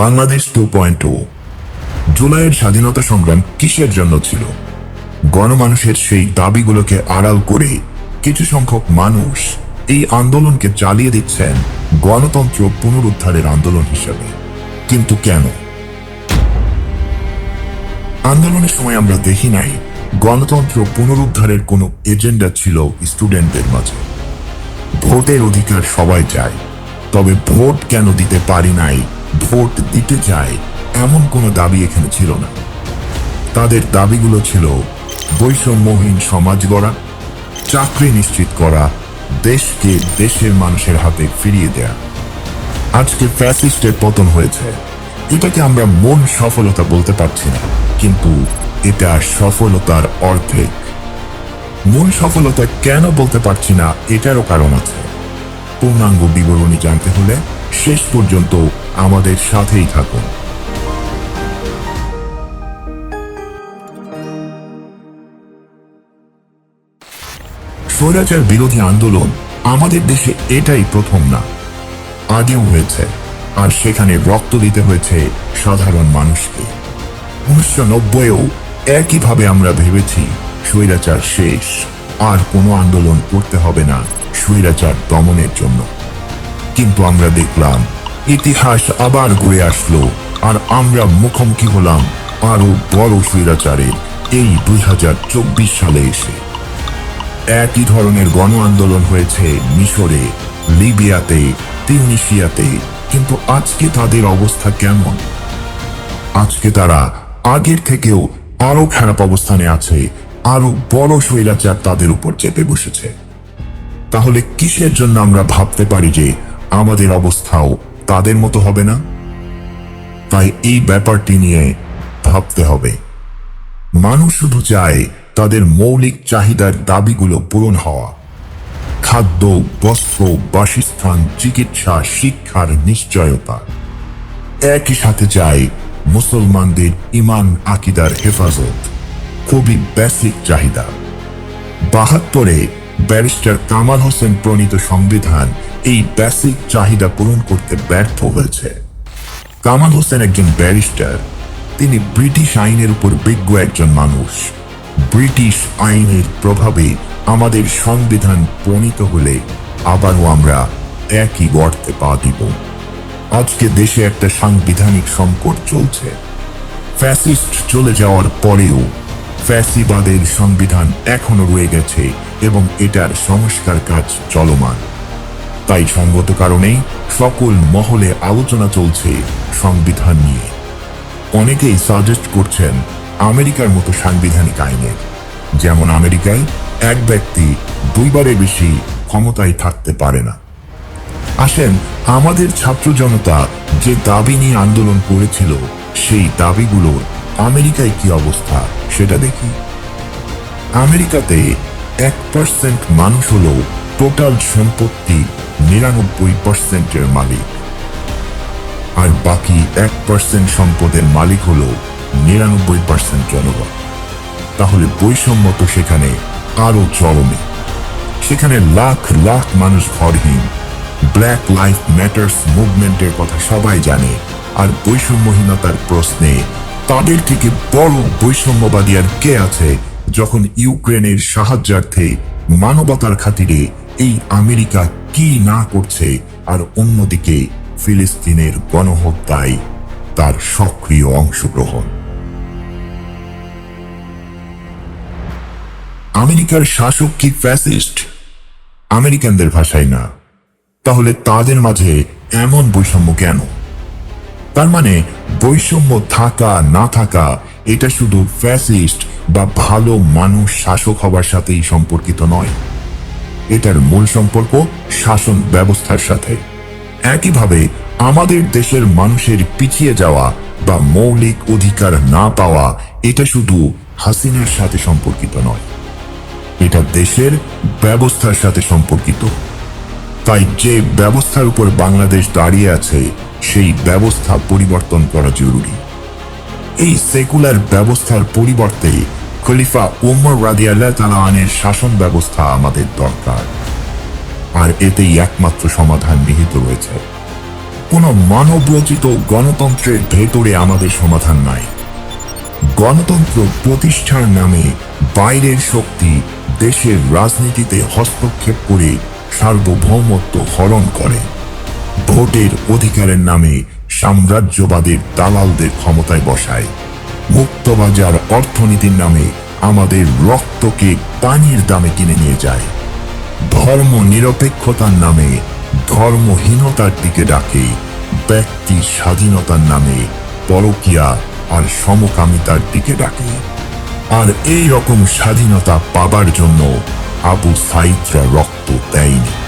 Bangladesh two point জুলাইয়ের স্বাধীনতা সংগ্রাম কিসের জন্য ছিল? গণমানুষের সেই দাবিগুলোকে আড়াল করে কিছু সংখ্যক মানুষ এই আন্দোলনকে চালিয়ে দিচ্ছেন গণতন্ত্র পুনরুদ্ধারের আন্দোলন হিসেবে। কিন্তু কেন? আন্দোলনের সময় আমরা দেখি নাই গণতন্ত্র পুনরুদ্ধারের কোনো এজেন্ডা ছিল স্টুডেন্টদের মাঝে। ভোটের অধিকার সবাই চায়, তবে ভোট কেন দিতে পারি নাই ভোট দিতে চায় এমন কোনো দাবি এখানে ছিল না। তাদের দাবিগুলো ছিল বৈষম্যহীন সমাজ গড়া, চাকরি নিশ্চিত করা, দেশকে দেশের মানুষের হাতে ফিরিয়ে দেয়া। আজকে ফ্যাসিস্টের পতন হয়েছে। এটাকে আমরা মন সফলতা বলতে পারছি না, কিন্তু এটা সফলতার অর্ধেক। মন সফলতা কেন বলতে পারছি না এটারও কারণ আছে। পূর্ণাঙ্গ বিবরণী জানতে হলে শেষ পর্যন্ত আমাদের সাথেই থাকুন। স্বৈরাচার বিরোধী আন্দোলন আমাদের দেশে এটাই প্রথম না। আগেও হয়েছে, আর সেখানে রক্ত দিতে হয়েছে সাধারণ মানুষকে। উনিশশো নব্বইও একইভাবে আমরা ভেবেছি স্বৈরাচার শেষ, আর কোনো আন্দোলন করতে হবে না স্বৈরাচার দমনের জন্য। কিন্তু আমরা দেখলাম ইতিহাস আবার ঘুরে আসলো, আর আমরা মুখোমুখি হলাম আরও বড় স্বৈরাচারের এই দুই হাজার চব্বিশ সালে এসে। একই ধরনের গণ আন্দোলন হয়েছে মিশরে, লিবিয়াতে, তিউনিশিয়াতে, কিন্তু আজকে তাদের অবস্থা কেমন? আজকে তারা আগের থেকেও আরও খারাপ অবস্থানে আছে আরও বড় স্বৈরাচার তাদের উপর চেপে বসেছে। তাহলে কিসের জন্য আমরা ভাবতে পারি যে আমাদের অবস্থাও তাদের মতো হবে না? তাই এই ব্যাপারটি নিয়ে ভাবতে হবে। মানুষ শুধু চায় তাদের মৌলিক চাহিদার দাবিগুলো পূরণ হওয়া। খাদ্য, বস্ত্র, বাসস্থান, চিকিৎসা, শিক্ষার নিশ্চয়তা। একই সাথে চায় মুসলমানদের ইমান আকিদার হেফাজত। খুবই বেসিক চাহিদা। বাহাত্তরে ব্যারিস্টার কামাল হোসেন প্রণীত সংবিধান এই বেসিক চাহিদা পূরণ করতে ব্যর্থ হয়েছে। কামাল হোসেন একজন ব্যারিস্টার, তিনি ব্রিটিশ আইনের উপর বিজ্ঞ একজন মানুষ। ব্রিটিশ আইনের প্রভাবে আমাদের সংবিধান প্রণীত হলে আবারও আমরা একই গর্তে পা দিব। আজকে দেশে একটা সাংবিধানিক সংকট চলছে। ফ্যাসিস্ট চলে যাওয়ার পরেও ফ্যাসিবাদের সংবিধান এখনও রয়ে গেছে এবং এটার সংস্কার কাজ চলমান। তাই সঙ্গত কারণেই সকল মহলে আলোচনা চলছে সংবিধান নিয়ে। অনেকেই সাজেস্ট করছেন আমেরিকার মতো সাংবিধানিক আইনের যেমন আমেরিকায় এক ব্যক্তি দুইবারের বেশি ক্ষমতায় থাকতে পারে না। আসেন, আমাদের ছাত্র জনতা যে দাবি নিয়ে আন্দোলন করেছিল, সেই দাবিগুলোর আমেরিকায় কি অবস্থা সেটা দেখি। আমেরিকাতে এক পার্সেন্ট মানুষ হল টোটাল সম্পত্তি নিরানব্বই পার্সেন্টের মালিক। আর বাকি এক পার্সেন্ট সম্পদের মালিক হল নিরানব্বই পার্সেন্ট জনগণ। তাহলে বৈষম্য তো সেখানে আরও চরমে। সেখানে লাখ লাখ মানুষ ঘরহীন ব্ল্যাক লাইফ ম্যাটার্স মুভমেন্টের কথা সবাই জানে। আর বৈষম্যহীনতার প্রশ্নে তাদের থেকে বড় বৈষম্যবাদী আর কে আছে যখন ইউক্রেনের সাহায্যার্থে মানবতার খাতিরে এই আমেরিকা কি না করছে আর অন্যদিকে ফিলিস্তিনের গণহত্যায় তার সক্রিয় অংশগ্রহণ। আমেরিকার শাসক কি ফ্যাসিস্ট? আমেরিকানদের ভাষায় না। তাহলে তাদের মাঝে এমন বৈষম্য কেন? তার মানে বৈষম্য থাকা, না থাকা, এটা শুধু ফ্যাসিস্ট বা ভালো মানুষ শাসক হবার সাথেই সম্পর্কিত নয়। এটার মূল সম্পর্ক শাসন ব্যবস্থার সাথে। একইভাবে আমাদের দেশের মানুষের পিছিয়ে যাওয়া বা মৌলিক অধিকার না পাওয়া এটা শুধু হাসিনার সাথে সম্পর্কিত নয়। এটা দেশের ব্যবস্থার সাথে সম্পর্কিত। তাই যে ব্যবস্থার উপর বাংলাদেশ দাঁড়িয়ে আছে, সেই ব্যবস্থা পরিবর্তন করা জরুরি। এই সেকুলার ব্যবস্থার পরিবর্তে খলিফা ওমর রাদিয়াল্লাহ তালানের শাসন ব্যবস্থা আমাদের দরকার। আর এতেই একমাত্র সমাধান নিহিত রয়েছে। কোনো মানবরচিত গণতন্ত্রের ভেতরে আমাদের সমাধান নাই। গণতন্ত্র প্রতিষ্ঠার নামে বাইরের শক্তি দেশের রাজনীতিতে হস্তক্ষেপ করে সার্বভৌমত্ব হরণ করে। ভোটের অধিকারের নামে সাম্রাজ্যবাদের দালালদের ক্ষমতায় বসায়। মুক্তবাজার অর্থনীতির নামে আমাদের রক্তকে পানির দামে কিনে নিয়ে যায়। ধর্ম নিরপেক্ষতার নামে, ধর্মহীনতার দিকে ডাকে, ব্যক্তি স্বাধীনতার নামে, পরকিয়া আর সমকামিতার দিকে ডাকে। আর এই রকম স্বাধীনতা পাবার জন্য আবু সাইদরা রক্ত দেয়নি।